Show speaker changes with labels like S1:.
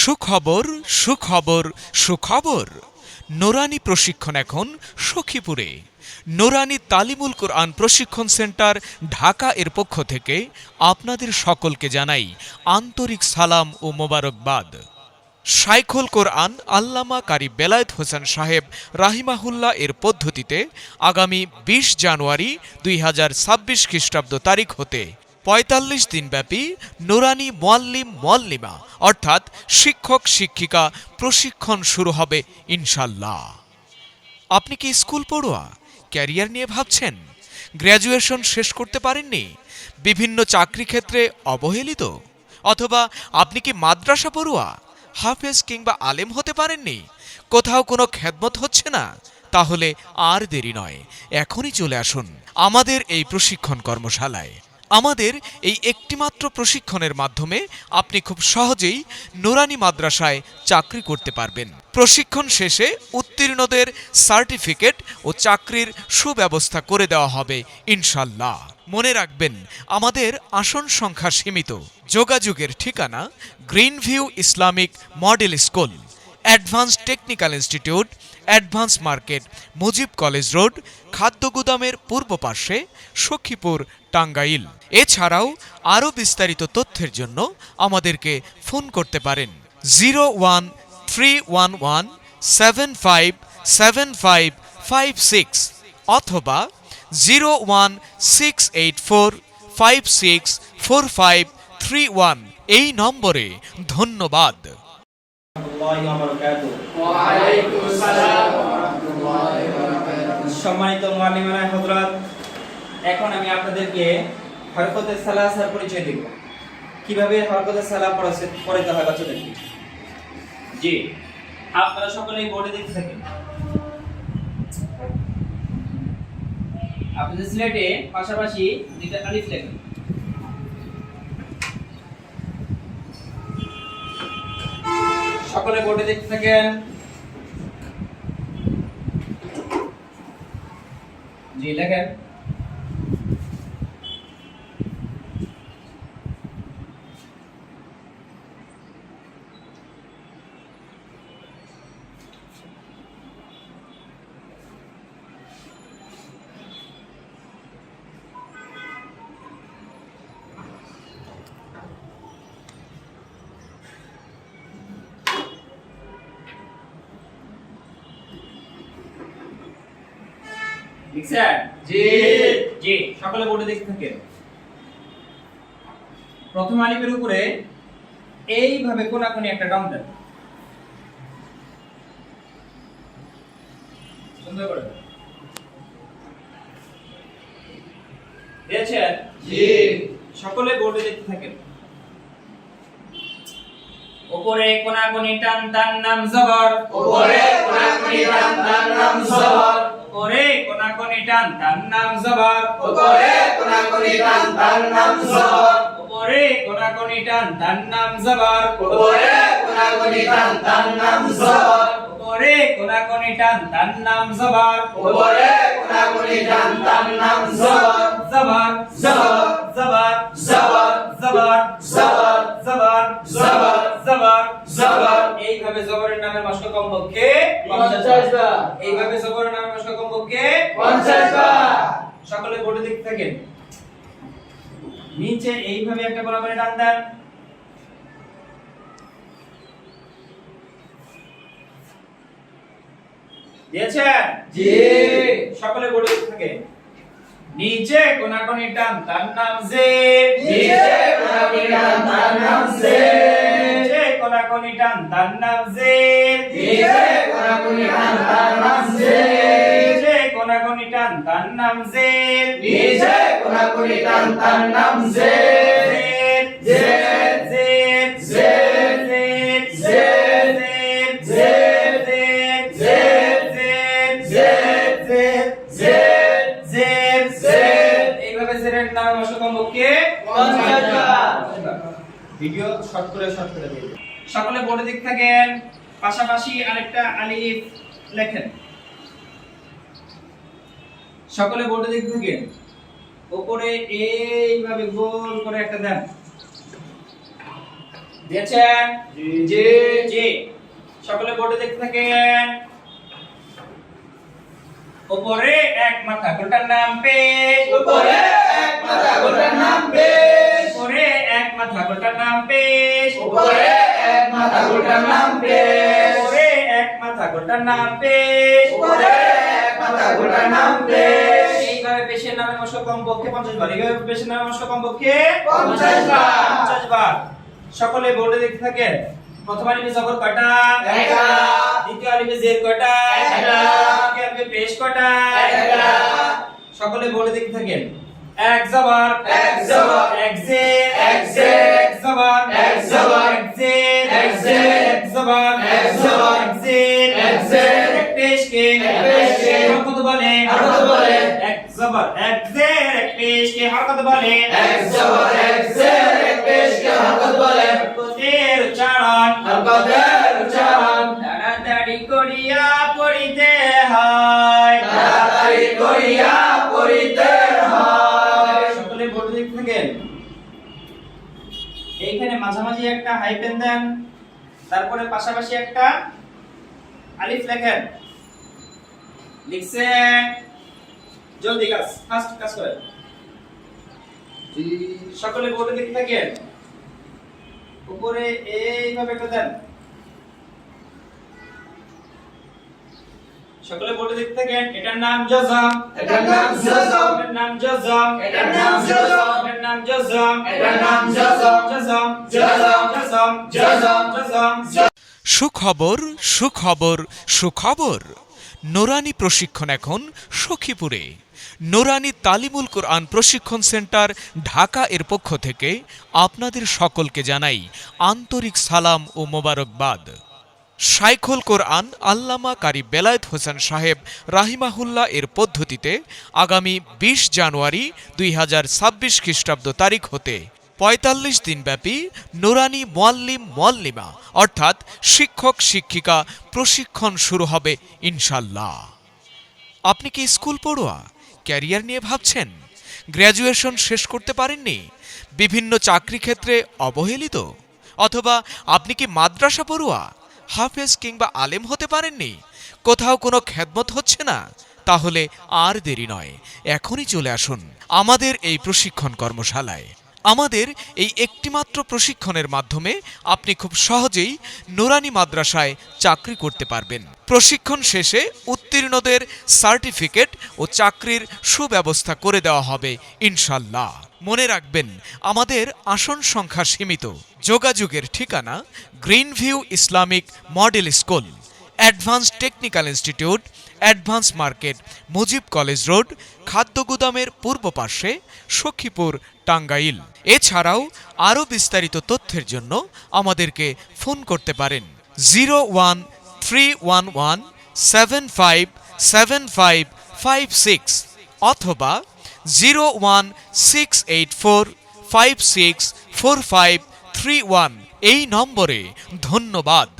S1: সুখবর সুখবর সুখবর। নোরানি প্রশিক্ষণ এখন সখীপুরে। নোরানি তালিমুল কোরআন প্রশিক্ষণ সেন্টার ঢাকা এর পক্ষ থেকে আপনাদের সকলকে জানাই আন্তরিক সালাম ও মোবারকবাদ। শাইখুল কোরআন আল্লামা কারি বেলায়েত হোসেন সাহেব রাহিমাহুল্লাহ এর পদ্ধতিতে আগামী বিশ জানুয়ারি দুই হাজার ছাব্বিশ খ্রিস্টাব্দ তারিখ হতে পঁয়তাল্লিশ দিনব্যাপী নুরানি মোয়াল্লিম মোয়াল্লিমা, অর্থাৎ শিক্ষক, শিক্ষিকা, প্রশিক্ষণ শুরু হবে ইনশাল্লাহ আপনি কি স্কুল পড়ুয়া? ক্যারিয়ার নিয়ে ভাবছেন? গ্র্যাজুয়েশন শেষ করতে পারেননি? বিভিন্ন চাকরি ক্ষেত্রে অবহেলিত? অথবা আপনি কি মাদ্রাসা পড়ুয়া? হাফেজ কিংবা আলেম হতে পারেননি? কোথাও কোনো খেদমত হচ্ছে না? তাহলে আর দেরি নয়, এখনই চলে আসুন আমাদের এই প্রশিক্ষণ কর্মশালায়। আমাদের এই একটিমাত্র প্রশিক্ষণের মাধ্যমে আপনি খুব সহজেই নোরানি মাদ্রাসায় চাকরি করতে পারবেন। প্রশিক্ষণ শেষে উত্তীর্ণদের সার্টিফিকেট ও চাকরির সুব্যবস্থা করে দেওয়া হবে, ইনশাল্লাহ। মনে রাখবেন, আমাদের আসন সংখ্যা সীমিত। যোগাযোগের ঠিকানা green view Islamic model school. Advance technical institute advance market, Mujib college road, খাদ্য গুদামের পূর্ব পাশে সখীপুর, টাঙ্গাইল। এছাড়াও আরও বিস্তারিত তথ্যের জন্য আমাদেরকে ফোন করতে পারেন। Zero one three one one seven five seven five five six অথবা zero one six eight four five six four five three one. এই নম্বরে ধন্যবাদ।
S2: সম্মানিত মুআল্লিমানা হযরত এখন আমি আপনাদেরকে হরকতে সালাসার পরিচয় দেব। কীভাবে হরকতে সালা পড়াছে পড়াতে হয় বাচ্চাদেরকে জি আপনারা সকলেই বোর্ডে দেখতে থাকেন। আপনাদের স্লেটে পাশাপাশি দুইটা আলিফ লেখেন। সকলে বোর্ডে দেখতে থাকেন। জি লেখেন লিখছেন?
S3: জি।
S2: জি। সকলে বোর্ডে দেখতে থাকেন। প্রথম আলিফের উপরে এইভাবে কোনাকুনি একটা ডাউন দেন। সুন্দর করে। দিয়েছেন?
S3: জি।
S2: সকলে বোর্ডে দেখতে থাকেন। উপরে কোনাকুনি টান টান নাম জবর।
S3: উপরে কোনাকুনি টান টান নাম জবর।
S2: উপরে কোনাকুনি টান টান নাম জবর।
S3: উপরে কোনাকুনি টান টান নাম জবর।
S2: উপরে কোনাকুনি টান টান নাম জবর।
S3: উপরে কোনাকুনি টান টান নাম জবর।
S2: উপরে কোনাকুনি টান টান নাম জবর।
S3: উপরে কোনাকুনি টান টান নাম জবর।
S2: জবর
S3: জবর
S2: জবর
S3: জবর
S2: জবর
S3: জবর
S2: জবর
S3: জবর
S2: জবর
S3: জবর।
S2: এইভাবে জবরের নামে মস্ক কমপক্ষে
S3: পঞ্চাশ বার
S2: এইভাবে জবরের নামে
S3: বার।
S2: সকলে বোর্ডে দেখতে থাকেন। নিচে এইভাবে একটা গোলা করে টান দেন দিয়েছেন?
S3: জি।
S2: সকলে বোর্ডে দেখতে থাকেন। নিচে কোনাকুনি টান তার নাম যে?
S3: নিচে কোনাকুনি টান তার নাম যে?
S2: নিচে কোনাকুনি টান তার নাম যে?
S3: নিচে কোনাকুনি টান তার নাম
S2: নিচে কোনাকুনি টান তার নাম যে
S3: নিচে কোনাকুনি টান তার নাম
S2: এইভাবে জেরের। ভিডিও শর্ট করে শর্ট করে দিন সকলে বোর্ডে দিক থাকেন পাশাপাশি আরেকটা আলিফ লেখেন সকলে বোর্ডে দিক থাকেন। উপরে এইভাবে গোল করে একটা দেন। দিয়েছেন?
S3: জি।
S2: জি সকলে বোর্ডে দেখতে থাকেন। উপরে এক মাথা গোটার নাম পেশ।
S3: উপরে এক মাথা গোটার নাম পেশ।
S2: উপরে এক মাথা গোটার নাম পেশ।
S3: উপরে এক মাথা গোটার নাম পেশ।
S2: উপরে এক মাথা গোটার নাম পেশ।
S3: উপরে এক মাথা গোটার নাম পেশ।
S2: কমপক্ষে পঞ্চাশ বার এইভাবে নামে মশক কমপক্ষে
S3: পঞ্চাশ বার।
S2: পঞ্চাশ বার সকলে বোর্ডে দেখতে থাকেন প্রথম আলিফে জবর কয়টা
S3: একটা।
S2: দ্বিতীয় আলিফে জের কয়টা
S3: একটা।
S2: তৃতীয় আলিফে পেশ কয়টা
S3: একটা।
S2: সকলে বোর্ডে দেখতে থাকেন এক জবর
S3: এক জবর।
S2: এক জের
S3: এক জের।
S2: এক জবর
S3: এক জবর।
S2: এক জের
S3: এক জের।
S2: এক জবর
S3: এক জবর।
S2: এক জের
S3: এক জের।
S2: এক পেশকে
S3: এক পেশকে।
S2: হরকত বলে
S3: হরকত বলে।
S2: এক জবর এক জের এক পেশকে হরকত বলে
S3: এক জবর এক জের এক পেশকে হরকত বলে
S2: হরকতের উচ্চারণ
S3: হরকতের উচ্চারণ
S2: তাড়াতাড়ি করিয়া পড়িতে হয়
S3: তাড়াতাড়ি করিয়া পড়িতে হয়
S2: সকলে বোর্ড দেখতে থাকেন এইখানে মাঝামাঝি একটা হাইপেন দেন তারপরে পাশাপাশি একটা আলিফ লেখেন। লিখছেন জলদি কাজ ফাস্ট কাজ করেন। সকলে বোর্ডে দেখতে থাকেন। উপরে এইভাবে একটা দেন। সকলে বোর্ডে দেখতে থাকেন এটার নাম জজম।
S3: এটার নাম জজম।
S2: এটার নাম জজম।
S3: এটার নাম জজম।
S2: এটার নাম জজম।
S3: এটার নাম জজম।
S2: জজম।
S3: জজম।
S2: জজম।
S3: জজম।
S2: জজম।
S1: সুখবর সুখবর সুখবর। নোরানি প্রশিক্ষণ এখন সখীপুরে। নোরানি তালিমুল কোরআন প্রশিক্ষণ সেন্টার ঢাকা এর পক্ষ থেকে আপনাদের সকলকে জানাই আন্তরিক সালাম ও মোবারকবাদ। শাইখুল কোরআন আল্লামা কারি বেলায়েত হোসেন সাহেব রাহিমাহুল্লাহ এর পদ্ধতিতে আগামী বিশ জানুয়ারি দুই হাজার ছাব্বিশ খ্রিস্টাব্দ তারিখ হতে পঁয়তাল্লিশ দিনব্যাপী নুরানি মোয়াল্লিম মোয়াল্লিমা অর্থাৎ শিক্ষক শিক্ষিকা প্রশিক্ষণ শুরু হবে ইনশাল্লাহ আপনি কি স্কুল পড়ুয়া? ক্যারিয়ার নিয়ে ভাবছেন? গ্র্যাজুয়েশন শেষ করতে পারেননি? বিভিন্ন চাকরি ক্ষেত্রে অবহেলিত? অথবা আপনি কি মাদ্রাসা পড়ুয়া, হাফেজ কিংবা আলেম হতে পারেননি? কোথাও কোনো খেদমত হচ্ছে না? তাহলে আর দেরি নয়, এখনই চলে আসুন আমাদের এই প্রশিক্ষণ কর্মশালায়। আমাদের এই একটিমাত্র প্রশিক্ষণের মাধ্যমে আপনি খুব সহজেই নোরানি মাদ্রাসায় চাকরি করতে পারবেন। প্রশিক্ষণ শেষে উত্তীর্ণদের সার্টিফিকেট ও চাকরির সুব্যবস্থা করে দেওয়া হবে ইনশাল্লাহ মনে রাখবেন, আমাদের আসন সংখ্যা সীমিত। যোগাযোগের ঠিকানা green view Islamic model school advance technical institute advance market, Mujib college road, খাদ্য গুদামের পূর্ব পাশে সখীপুর, টাঙ্গাইল। এছাড়াও আরও বিস্তারিত তথ্যের জন্য আমাদেরকে ফোন করতে পারেন। Zero one three one one seven five seven five five six অথবা zero one six eight four five six four five three one এই নম্বরে ধন্যবাদ।